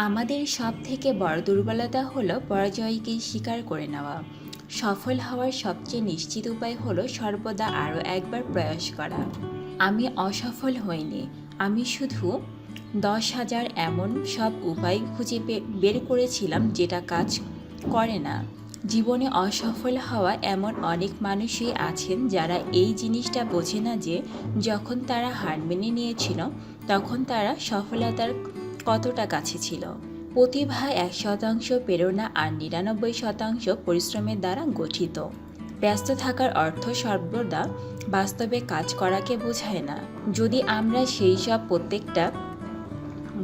আমাদের সব থেকে বড় দুর্বলতা হলো পরাজয়কে স্বীকার করে নেওয়া। সফল হওয়ার সবচেয়ে নিশ্চিত উপায় হলো সর্বদা আরও একবার প্রয়াস করা। আমি অসফল হইনি। আমি শুধু দশ হাজার এমন সব উপায় খুঁজে বের করেছিলাম যেটা কাজ করে না। জীবনে অসফল হওয়া এমন অনেক মানুষই আছেন যারা এই জিনিসটা বোঝে না যে যখন তারা হার মেনে নিয়েছিল, তখন তারা সফলতার কতটা কাছে ছিল? প্রতিভা এক শতাংশ প্রেরণা আর নিরানব্বই শতাংশ পরিশ্রমের দ্বারা গঠিত। ব্যস্ত থাকার অর্থ সর্বদা বাস্তবে কাজ করাকে বোঝায় না। যদি আমরা সেই সব প্রত্যেকটা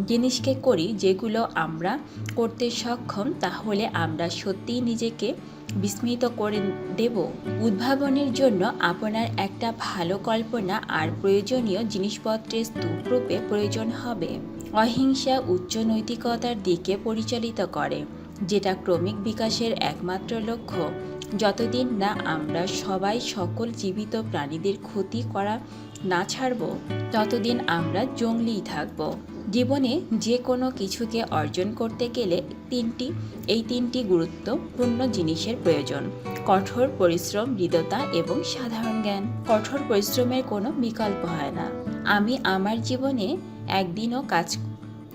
জিনিসকে করি যেগুলো আমরা করতে সক্ষম, তাহলে আমরা সত্যিই নিজেকে বিস্মিত করে দেব। উদ্ভাবনের জন্য আপনার একটা ভালো কল্পনা আর প্রয়োজনীয় জিনিসপত্রের স্তূপ রূপে প্রয়োজন হবে। অহিংসা উচ্চ নৈতিকতার দিকে পরিচালিত করে, যেটা ক্রমিক বিকাশের একমাত্র লক্ষ্য। যতদিন না আমরা সবাই সকল জীবিত প্রাণীদের ক্ষতি করা না ছাড়ব, ততদিন আমরা জঙ্গলিই থাকব। জীবনে যে কোনো কিছুকে অর্জন করতে গেলে তিনটি, এই তিনটি গুরুত্বপূর্ণ জিনিসের প্রয়োজন। কঠোর পরিশ্রম হৃদতা এবং সাধারণ জ্ঞান। কঠোর পরিশ্রমের কোনো বিকল্প হয় না। আমি আমার জীবনে একদিনও কাজ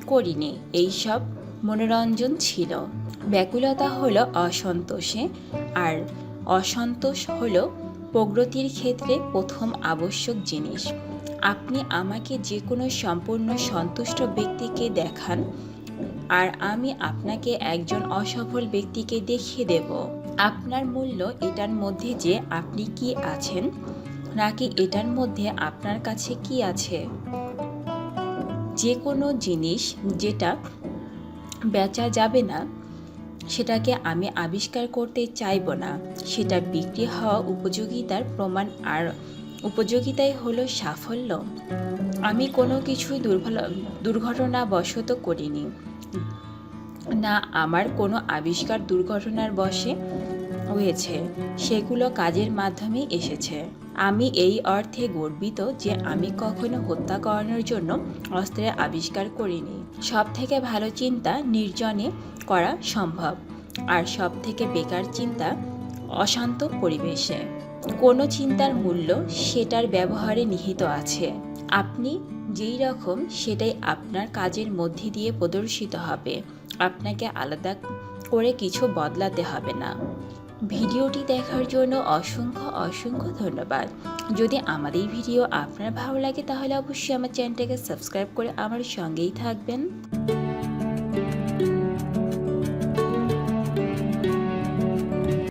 করিনি। এইসব মনোরঞ্জন ছিল। ব্যাকুলতা হলো অসন্তোষে আর অসন্তোষ হলো প্রগতির ক্ষেত্রে প্রথম আবশ্যক জিনিস। আপনি আমাকে যে কোনো সম্পূর্ণ সন্তুষ্ট ব্যক্তিকে দেখান, আর আমি আপনাকে একজন অসফল ব্যক্তিকে দেখিয়ে দেব। আপনার মূল্য এটার মধ্যে যে আপনি কি আছেন, নাকি এটার মধ্যে আপনার কাছে কি আছে? যে কোনো জিনিস যেটা বেচা যাবে না, সেটাকে আমি আবিষ্কার করতে চাইব না। সেটা বিক্রি হওয়া উপযোগিতার প্রমাণ আর উপযোগিতাই হলো সাফল্য। আমি কোনো কিছুই দুর্বল দুর্ঘটনাবশত করিনি। না, আমার কোনো আবিষ্কার দুর্ঘটনার বশে হয়েছে, সেগুলো কাজের মাধ্যমে এসেছে। আমি এই অর্থে গর্বিত যে আমি কখনো হত্যা করানোর জন্য অস্ত্রের আবিষ্কার করিনি। সব থেকে ভালো চিন্তা নির্জনে করা সম্ভব, আর সব থেকে বেকার চিন্তা অশান্ত পরিবেশে। কোনো চিন্তার মূল্য সেটার ব্যবহারে নিহিত আছে। আপনি যেই রকম সেটাই আপনার কাজের মধ্যে দিয়ে প্রদর্শিত হবে। আপনাকে আলাদা করে কিছু বদলাতে হবে না। ভিডিওটি দেখার জন্য অসংখ্য অসংখ্য ধন্যবাদ। যদি এই ভিডিও আপনার ভালো লাগে তাহলে অবশ্যই আমার চ্যানেলটাকে সাবস্ক্রাইব করে আমার সঙ্গেই থাকবেন।